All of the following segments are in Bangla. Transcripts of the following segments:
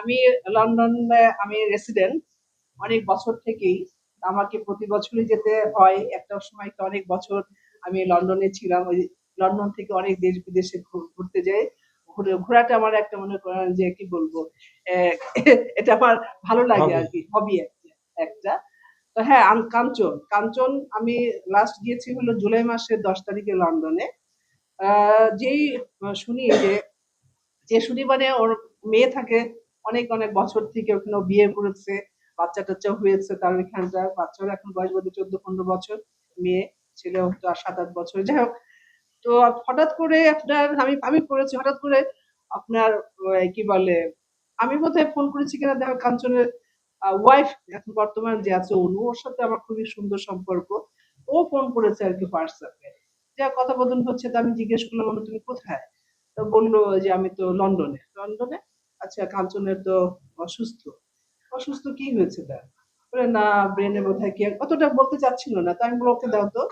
আমি লন্ডনে আমি রেসিডেন্ট অনেক বছর থেকেই। আমাকে প্রতি বছরই যেতে হয়। একটা সময় তো অনেক বছর আমি লন্ডনে ছিলাম। ওই লন্ডন থেকে অনেক দেশ বিদেশে ঘুরতে যাই। ঘুরে ঘোরাটা আমার একটা মনে করেন যে কি বলব এটা আমার ভালো লাগে আর কি হবি একটা। তো হ্যাঁ কাঞ্চন। কাঞ্চন আমি লাস্ট গিয়েছি হলো জুলাই মাসের দশ তারিখে লন্ডনে। আহ, যেই শুনি যে যে শুনি মানে ওর মেয়ে থাকে অনেক অনেক বছর থেকে ওখানে বিয়ে করেছে বাচ্চা টাচ্চা হয়েছে তার এখানটা বাচ্চার এখন বয়স বোধ চোদ্দ, পনেরো বছর মেয়ে, ছেলে হয়তো আর সাত, আট বছর। যাই হোক, তো হঠাৎ করে আপনার, আমি আমি করেছি, হঠাৎ করে আপনার কি বলে, আমি বোধহয় ফোন করেছি কিনা দেখো, কাঞ্চনের ওয়াইফ এখন বর্তমান যে আছে অনু, ওর সাথে আমার খুবই সুন্দর সম্পর্ক। ও ফোন করেছে আর কি হোয়াটসঅ্যাপে যা কথা বদল হচ্ছে, তো আমি জিজ্ঞেস করলাম তুমি কোথায়? তো বলল যে, আমি তো লন্ডনে লন্ডনে আচ্ছা কাঞ্চনের তো অসুস্থ। অসুস্থ কি হয়েছে তার? বলে না ব্রেনে বোধহয় কি অতটা বলতে চাচ্ছিল না তাই আমি ওকে দাও তো।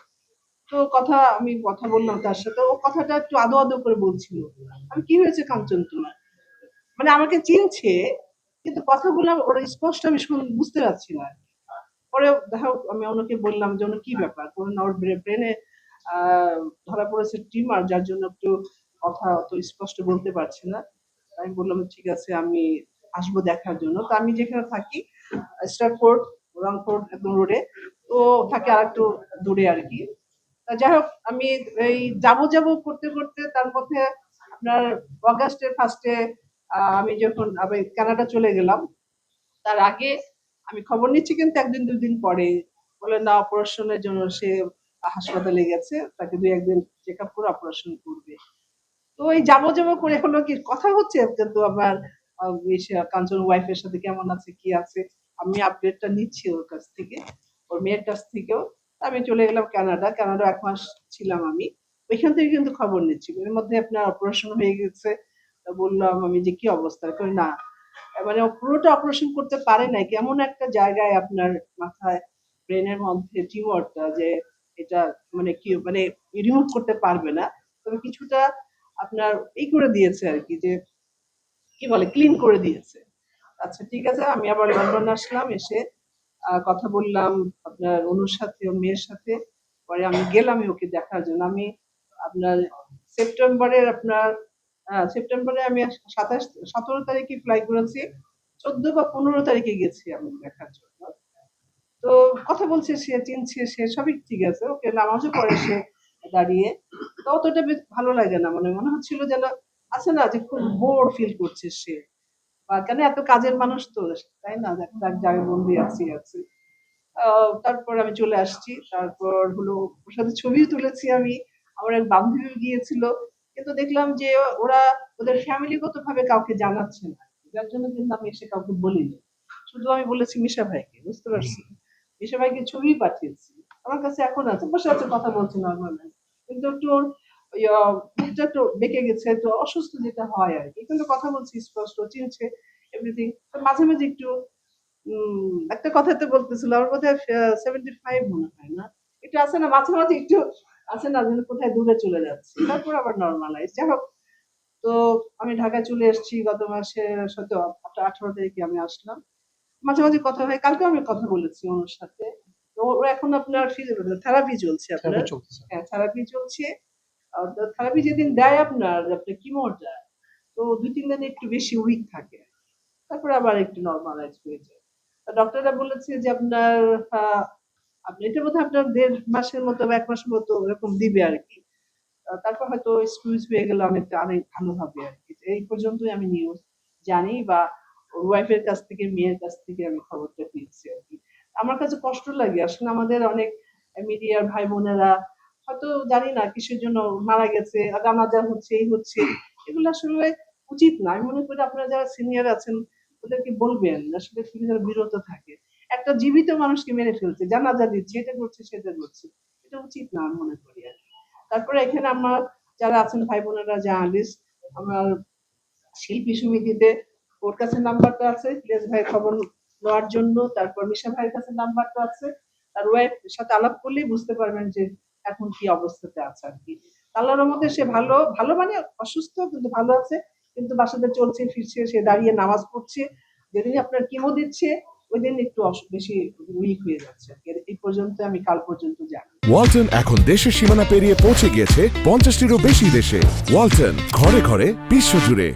তো কথা আমি কথা বললাম তার সাথে ও কথাটা একটু আদো আদো করে বলছিল। আমি কি হয়েছে কাঞ্চন তোমার? মানে আমাকে চিনছে কিন্তু কথাগুলো ওর স্পষ্ট আমি বুঝতে পারছি না। পরে দেখো আমি ওনাকে বললাম যে ওনার কি ব্যাপার? বললেন না, ওর ব্রেনে ধরা পড়েছে টিমার যার জন্য একটু কথা অত স্পষ্ট বলতে পারছি না। আমি বললাম, ঠিক আছে, আমি আসব দেখার জন্য। তো আমি যেখানে থাকি স্টারফোর্ড রংপুর একদম রোডে তো থাকে আর একটু দূরে আর কি। যাই হোক, আমি এই যাব যাব করতে করতে তার মধ্যে আপনার অগাস্টের ফার্স্টে আমি যখন আমি কানাডা চলে গেলাম, তার আগে আমি খবর নিচ্ছি কিন্তু একদিন, দুদিন পরে। বলে, না অপারেশনের জন্য সে হাসপাতালে গেছে, তাকে দুই, একদিন চেক আপ করে অপারেশন করবে। তো এই যাব যাব করে হলো কি কথা হচ্ছে কিন্তু আমার কাঞ্চন ওয়াইফের সাথে কেমন আছে, কি আছে? আমি আপডেটটা নিচ্ছি ওর কাছ থেকে, ওর মেয়ের কাছ থেকেও। আমি চলে গেলাম কানাডা কানাডা এক মাস ছিলাম আমি। ওইখান থেকে কিন্তু খবর নিচ্ছি। এর মধ্যে আপনার অপারেশন হয়ে গেছে। বললাম আমি যে, কি অবস্থা? কই, না। মানে পুরোটা অপারেশন করতে পারে নাই। কেমন একটা জায়গায় আপনার মাথায় ব্রেনের মধ্যে টিউমারটা যে, এটা মানে কি মানে রিমুভ করতে পারবে না। তবে কিছুটা আপনার এই করে দিয়েছে আর কি যে, কি বলে ক্লিন করে দিয়েছে। আচ্ছা ঠিক আছে, আমি আবার লন্ডন আসলাম, এসে কথা বললাম আপনার অনুর সাথে ওর মেয়ের সাথে। পরে আমি গেলাম ওকে দেখার জন্য। আমি আপনার সেপ্টেম্বরের আপনার সেপ্টেম্বরে আমি সাতাশ, সতেরো তারিখে ফ্লাই করেছি। চোদ্দ বা পনেরো তারিখে গেছি আমি দেখার জন্য। তো কথা বলছে সে, চিনছে সে, সবই ঠিক আছে। ওকে নামাজও পড়ে সে দাঁড়িয়ে। তো অতটা বেশ ভালো লাগে না। মানে মনে হচ্ছিল যেন আছে না যে খুব বোর ফিল করছে সে। বা কেন এত কাজের মানুষ তো তাই না? এক জায়গায় বন্দি আছি আছি। তারপর আমি চলে আসছি। তারপর হলো ওর সাথে ছবিও তুলেছি আমি। আমার এক বান্ধবী গিয়েছিল। কিন্তু দেখলাম যে ওরা ওদের ফ্যামিলিগত ভাবে কাউকে জানাচ্ছে না। যার জন্য কিন্তু আমি এসে কাউকে বলিনি। শুধু আমি বলেছি মিশা ভাইকে বুঝতে পারছি। মিশা ভাইকে ছবি পাঠিয়েছি। আমার কাছে এখন আছে বসে আছে কথা বলছি নর্মাল কিন্তু একটু মুখটা একটু বেঁকে গেছে একটু অসুস্থ যেটা হয় আর কি। কিন্তু কথা বলছি স্পষ্ট চিনছে এভরিথিং মাঝে মাঝে একটু একটা কথাতে বলতেছিল, আমার বোধ সেভেন্টি ফাইভ মনে হয় না। একটু আছে না, মাঝে মাঝে একটু আছে না, যেন কোথায় দূরে চলে যাচ্ছে। তারপর আবার নর্মালাইজ যাই হোক, তো আমি ঢাকায় চলে এসেছি গত মাসে সাথে আঠারো তারিখে আমি আসলাম। মাঝে মাঝে কথা হয় কালকে আমি কথা বলেছি ওনার সাথে। তো ওর এখন আপনার থেরাপি চলছে আপনার। হ্যাঁ থেরাপি চলছে। থেরাপি যেদিন দেয় আপনার আপনার কিমোটা তো দুই তিন দিন একটু বেশি উইক থাকে। তারপরে আবার একটু নর্মালাইজ হয়ে যায়। ডক্টররা বলেছে যে আপনার আপনি এটা বোধহয় আপনার দেড় মাসের মতো বা এক মাসের মতো এরকম দিবে আর কি। তারপর হয়তো স্কুইজ হয়ে গেলে অনেকটা অনেক ভালো হবে আর কি। এই পর্যন্তই আমি নিউজ জানি বা ওয়াইফের কাছ থেকে মেয়ের কাছ থেকে আমি খবরটা পেয়েছি আর কি। আমার কাছে কষ্ট লাগে। আসলে আমাদের অনেক মিডিয়ার ভাই বোনেরা হয়তো জানি না, কিসের জন্য মারা গেছে রামাজা হচ্ছে, এই হচ্ছে। এগুলো আসলে উচিত না। আমি মনে করি আপনারা যারা সিনিয়র আছেন, ওদেরকে বলবেন আসলে যেন বিরত থাকে। একটা জীবিত মানুষকে মেরে ফেলছে, জানাজা দিচ্ছে এটা করছে সেটা করছে। এটা উচিত না আমি মনে করি আর। তারপরে এখানে আমার যারা আছেন ভাই বোনেরা জার্নালিস্ট, আমার শিল্পী সমিতিতে ওর কাছে নাম্বারটা আছে। প্লেস ভাই খবর নেওয়ার জন্য তারপর মিশা ভাইয়ের কাছে নাম্বারটা আছে। তার ওয়াইফ সাথে আলাপ করলেই বুঝতে পারবেন যে এখন কি অবস্থাতে আছে আর কি। আল্লাহর মধ্যে সে ভালো ভালো মানে অসুস্থ কিন্তু ভালো আছে, কিন্তু বাসাতে চলছে, ফিরছে, সে দাঁড়িয়ে নামাজ পড়ছে। যেদিন আপনার কিমো দিচ্ছে ওই দিন একটু বেশি উইক হয়ে যাচ্ছে। এই পর্যন্ত আমি কাল পর্যন্ত জানি। ওয়ালটন এখন দেশের সীমানা পেরিয়ে পৌঁছে গিয়েছে পঞ্চাশটিরও বেশি দেশে। ওয়ালটন, ঘরে ঘরে বিশ্বজুড়ে